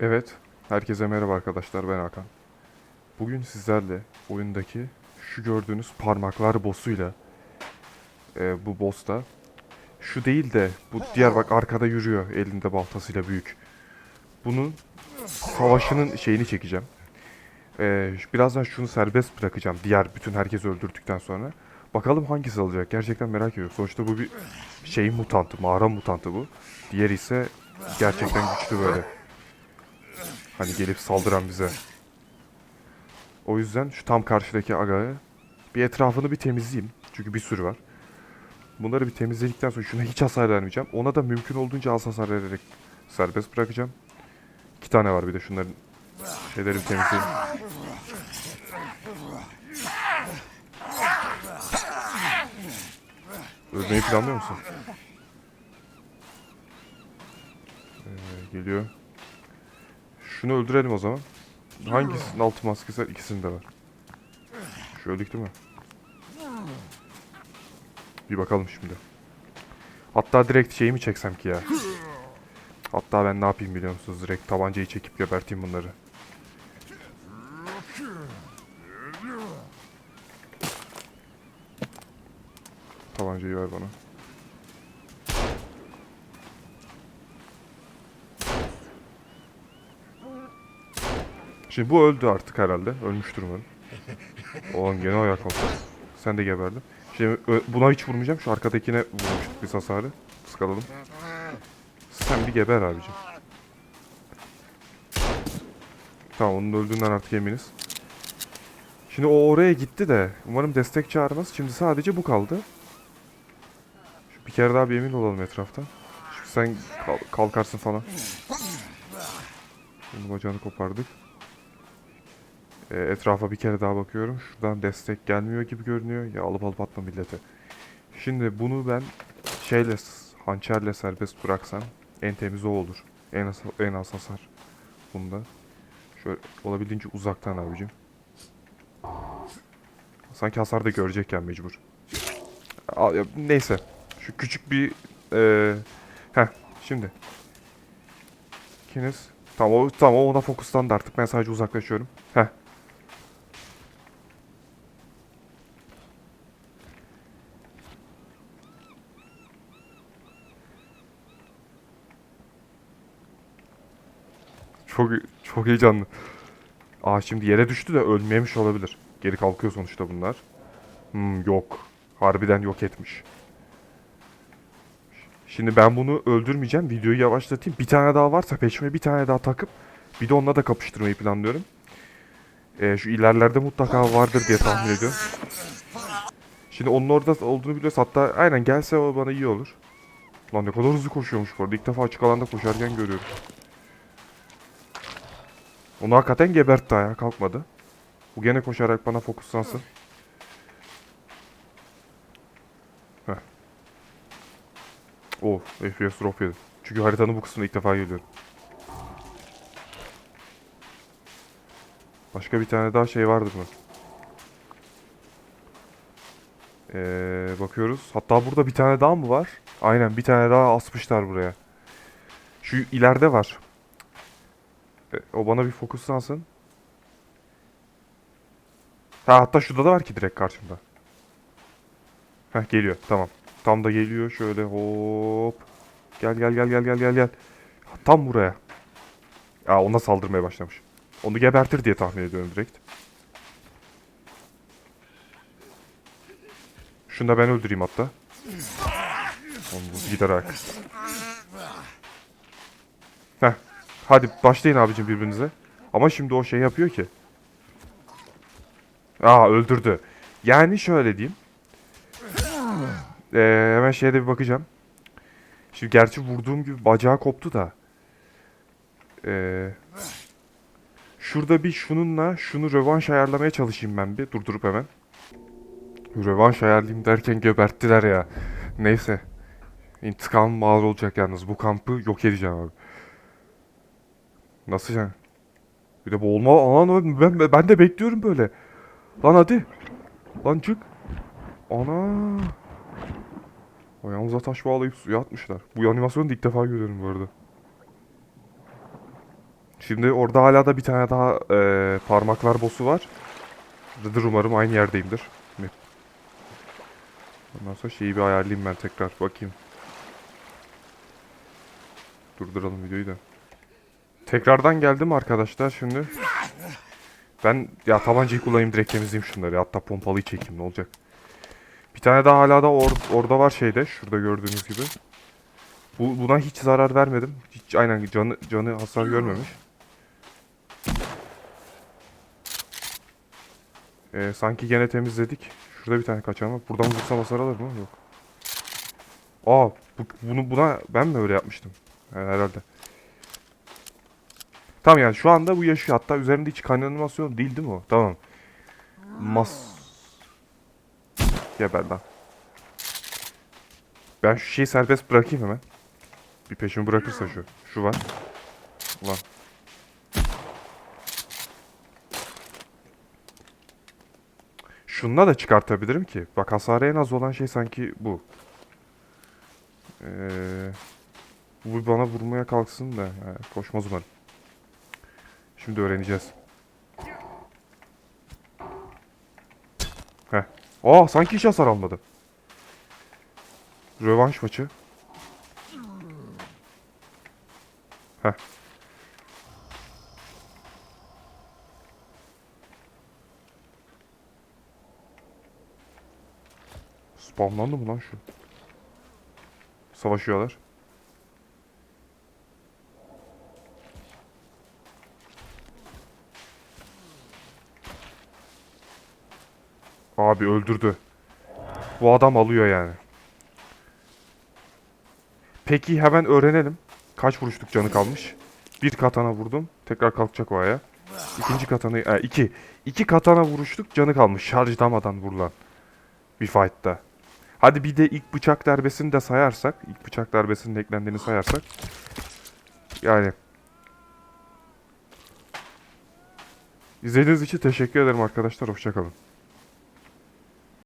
Evet, herkese merhaba arkadaşlar ben Hakan. Bugün sizlerle oyundaki şu gördüğünüz parmaklar boss'uyla e, bu boss'ta şu değil de bu diğer bak arkada yürüyor elinde baltasıyla büyük. Bunun savaşının şeyini çekeceğim. E, birazdan şunu serbest bırakacağım diğer bütün herkesi öldürdükten sonra. Bakalım hangisi alacak gerçekten merak ediyorum. Sonuçta bu bir şey mutantı, mağara mutantı bu. Diğeri ise gerçekten güçlü böyle. Hani gelip saldıran bize. O yüzden şu tam karşıdaki agayı bir etrafını bir temizleyeyim. Çünkü bir sürü var. Bunları bir temizledikten sonra şuna hiç hasar vermeyeceğim. Ona da mümkün olduğunca az hasar vererek serbest bırakacağım. İki tane var bir de şunların şeyleri bir temizleyeyim. Ölmeyi planlıyor musun? Ee, geliyor. Şunu öldürelim o zaman. Hangisinin altı maskesi var? İkisinde var. Şu öldük değil mi? Bir bakalım şimdi. Hatta direkt şeyi mi çeksem ki ya? Hatta ben ne yapayım biliyor musunuz? Direkt tabancayı çekip geberteyim bunları. Tabancayı ver bana. Şimdi bu öldü artık herhalde. Ölmüştür umarım. Oğlum gene ayağa kalktı. Sen de geberdin. Şimdi buna hiç vurmayacağım. Şu arkadakine vurmuştuk biz hasarı. Sıkalım. Sen bir geber abicim. Tamam onun öldüğünden artık eminiz. Şimdi o oraya gitti de umarım destek çağırmaz. Şimdi sadece bu kaldı. Şu bir kere daha bir emin olalım etraftan. Şu sen kal- kalkarsın falan. Şimdi bacağını kopardık. E, etrafa bir kere daha bakıyorum. Şuradan destek gelmiyor gibi görünüyor. Ya alıp alıp atma millete. Şimdi bunu ben şeyle hançerle serbest bıraksam en temiz o olur. En az, en az hasar bunda. Şöyle olabildiğince uzaktan abicim. Sanki hasar da görecekken mecbur. Al, ya, neyse. Şu küçük bir eee heh şimdi. İkiniz. Tamam o, tamam ona fokuslandı artık. Ben sadece uzaklaşıyorum. Heh. Çok çok heyecanlı. Aa şimdi yere düştü de ölmemiş olabilir. Geri kalkıyor sonuçta bunlar. Hmm, yok. Harbiden yok etmiş. Şimdi ben bunu öldürmeyeceğim. Videoyu yavaşlatayım. Bir tane daha varsa peşime bir tane daha takıp bir de onunla da kapıştırmayı planlıyorum. Ee, şu ilerlerde mutlaka vardır diye tahmin ediyorum. Şimdi onun orada olduğunu biliyoruz. Hatta aynen gelse o bana iyi olur. Lan ne kadar hızlı koşuyormuş bu arada. İlk defa açık alanda koşarken görüyorum. Onu hakikaten gebertti ayağa kalkmadı. Bu gene koşarak bana fokuslansın. Heh. Oh, FPS drop yedim. Çünkü haritanın bu kısmına ilk defa geliyorum. Başka bir tane daha şey vardır mı? Ee, bakıyoruz. Hatta burada bir tane daha mı var? Aynen bir tane daha asmışlar buraya. Şu ileride var. E, o bana bir fokuslansın. Ha hatta şurada da var ki direkt karşımda. Heh geliyor tamam. Tam da geliyor şöyle hop. Gel gel gel gel gel gel gel. Tam buraya. Aa ona saldırmaya başlamış. Onu gebertir diye tahmin ediyorum direkt. Şunu da ben öldüreyim hatta. Onu gider ayak. Heh. Hadi başlayın abicim birbirinize. Ama şimdi o şey yapıyor ki. Aa öldürdü. Yani şöyle diyeyim. Ee, hemen şeye de bir bakacağım. Şimdi gerçi vurduğum gibi bacağı koptu da. Ee, şurada bir şununla şunu rövanş ayarlamaya çalışayım ben bir durdurup hemen. Rövanş ayarlayayım derken geberttiler ya. Neyse. İntikam ağır olacak yalnız. Bu kampı yok edeceğim abi. Nasıl yani? Bir de boğulma alan ben, ben de bekliyorum böyle. Lan hadi. Lan çık. Ana. Ayağımıza taş bağlayıp suya atmışlar. Bu animasyonu ilk defa görüyorum bu arada. Şimdi orada hala da bir tane daha eee, parmaklar boss'u var. Dır umarım aynı yerdeyimdir. Ondan sonra şeyi bir ayarlayayım ben tekrar bakayım. Durduralım videoyu da. Tekrardan geldim arkadaşlar şimdi. Ben ya tabancayı kullanayım direkt temizleyeyim şunları. Hatta pompalıyı çekeyim ne olacak. Bir tane daha hala da or- orada var şeyde. Şurada gördüğünüz gibi. Bu, buna hiç zarar vermedim. Hiç aynen canı canı hasar görmemiş. Ee, sanki gene temizledik. Şurada bir tane kaçan var. Buradan vursam hasar alır mı? Yok. Aa, bu, bunu buna ben mi öyle yapmıştım? He, herhalde. Tamam yani şu anda bu yaşıyor. Hatta üzerinde hiç kan animasyon değil değil mi o? Tamam. Mas... Geber lan. Ben şu şeyi serbest bırakayım hemen. Bir peşimi bırakırsa şu. Şu var. Ulan. Şununla da çıkartabilirim ki. Bak hasarı en az olan şey sanki bu. Ee, bu bana vurmaya kalksın da. ha, koşmaz umarım. Şimdi öğreneceğiz. Heh. Aa sanki hiç hasar almadı. Rövanş maçı. Heh. Spamlandı mı lan şu? Savaşıyorlar. Abi öldürdü. Bu adam alıyor yani. Peki hemen öğrenelim. Kaç vuruşluk canı kalmış? Bir katana vurdum. Tekrar kalkacak o ayağa. İkinci katanayı... E, iki. İki katana vuruşluk canı kalmış. Şarjdamadan vurulan. Bir fight'ta. Hadi bir de ilk bıçak darbesini de sayarsak. ilk bıçak darbesinin eklendiğini sayarsak. Yani. İzlediğiniz için teşekkür ederim arkadaşlar. Hoşçakalın.